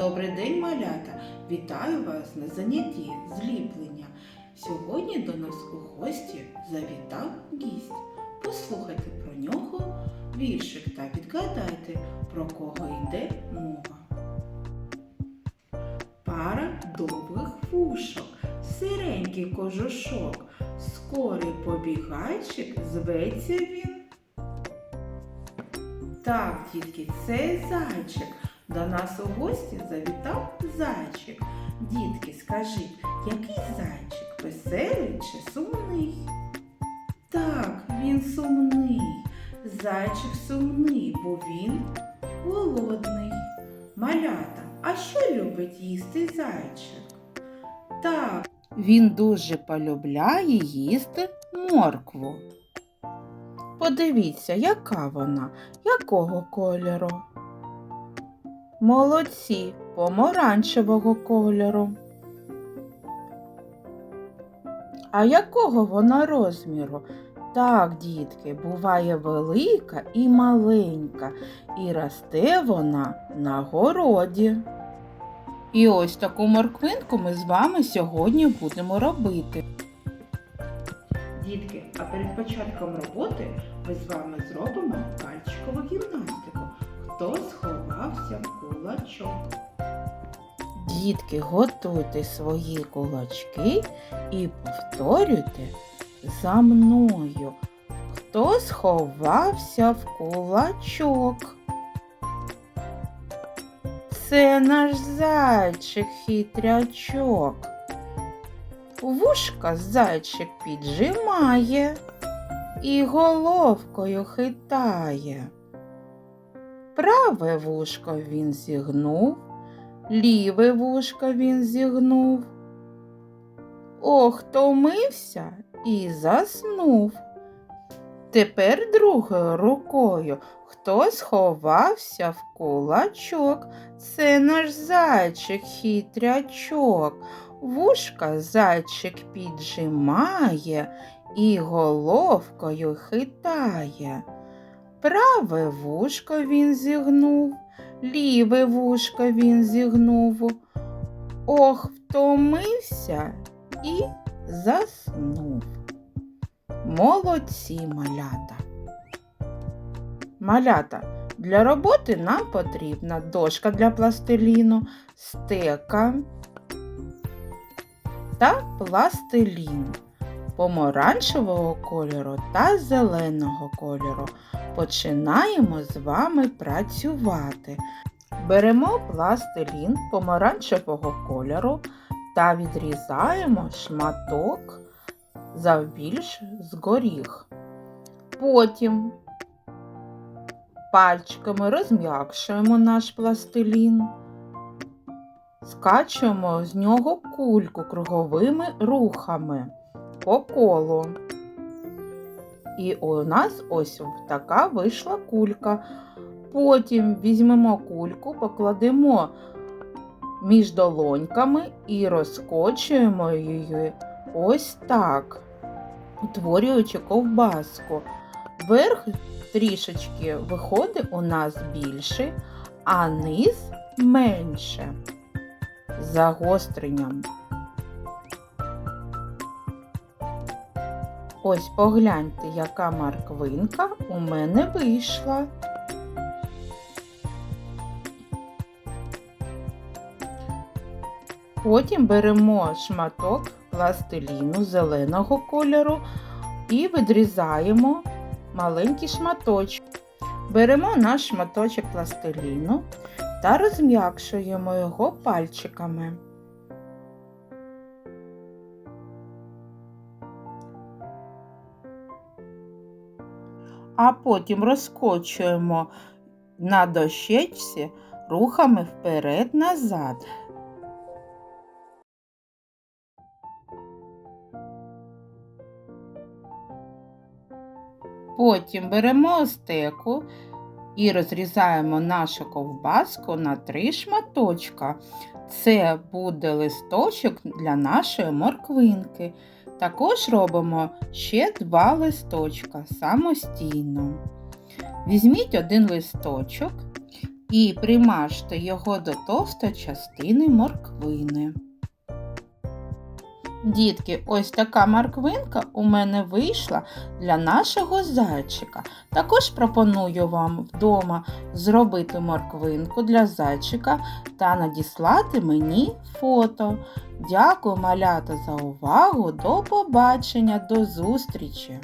Добрий день, малята! Вітаю вас на занятті зліплення. Сьогодні до нас у гості завітав гість. Послухайте про нього віршик та відгадайте, про кого йде мова. Пара довгих вушок, сиренький кожушок, скорий побігайчик, зветься він. Так, дітки, це зайчик. До нас у гості завітав зайчик. Дітки, скажіть, який зайчик? Веселий чи сумний? Так, він сумний. Зайчик сумний, бо він голодний. Малята, а що любить їсти зайчик? Так, він дуже полюбляє їсти моркву. Подивіться, яка вона, якого кольору. Молодці помаранчевого кольору. А якого вона розміру? Так, дітки, буває велика і маленька, і росте вона на городі. І ось таку морквинку ми з вами сьогодні будемо робити. Дітки, а перед початком роботи ми з вами зробимо пальчикову гімнастику. Хто сховався в кулачок? Дітки, готуйте свої кулачки і повторюйте за мною. Хто сховався в кулачок? Це наш зайчик хитрячок. Вушка зайчик піджимає і головкою хитає. Праве вушко він зігнув, ліве вушко він зігнув. Ох, томився і заснув. Тепер другою рукою хто сховався в кулачок. Це наш зайчик хитрячок. Вушка зайчик піджимає і головкою хитає. Праве вушко він зігнув, ліве вушко він зігнув. Ох, втомився і заснув. Молодці малята. Малята. Для роботи нам потрібна дошка для пластиліну, стека та пластилін помаранчевого кольору та зеленого кольору. Починаємо з вами працювати. Беремо пластилін помаранчевого кольору та відрізаємо шматок завбільш з горіх. Потім пальчиками розм'якшуємо наш пластилін, скачуємо з нього кульку круговими рухами по колу. І у нас ось така вийшла кулька. Потім візьмемо кульку, покладемо між долоньками і розкочуємо її ось так, утворюючи ковбаску. Верх трішечки виходить у нас більший, а низ менше. Загостренням. Ось погляньте, яка морквинка у мене вийшла. Потім беремо шматок пластиліну зеленого кольору і відрізаємо маленький шматочок. Беремо наш шматочок пластиліну та розм'якшуємо його пальчиками. А потім розкочуємо на дощечці рухами вперед-назад. Потім беремо стеку і розрізаємо нашу ковбаску на три шматочка. Це буде листочок для нашої морквинки. Також робимо ще два листочка самостійно. Візьміть один листочок і примажте його до товстої частини морквини. Дітки, ось така морквинка у мене вийшла для нашого зайчика. Також пропоную вам вдома зробити морквинку для зайчика та надіслати мені фото. Дякую, малята, за увагу. До побачення, до зустрічі!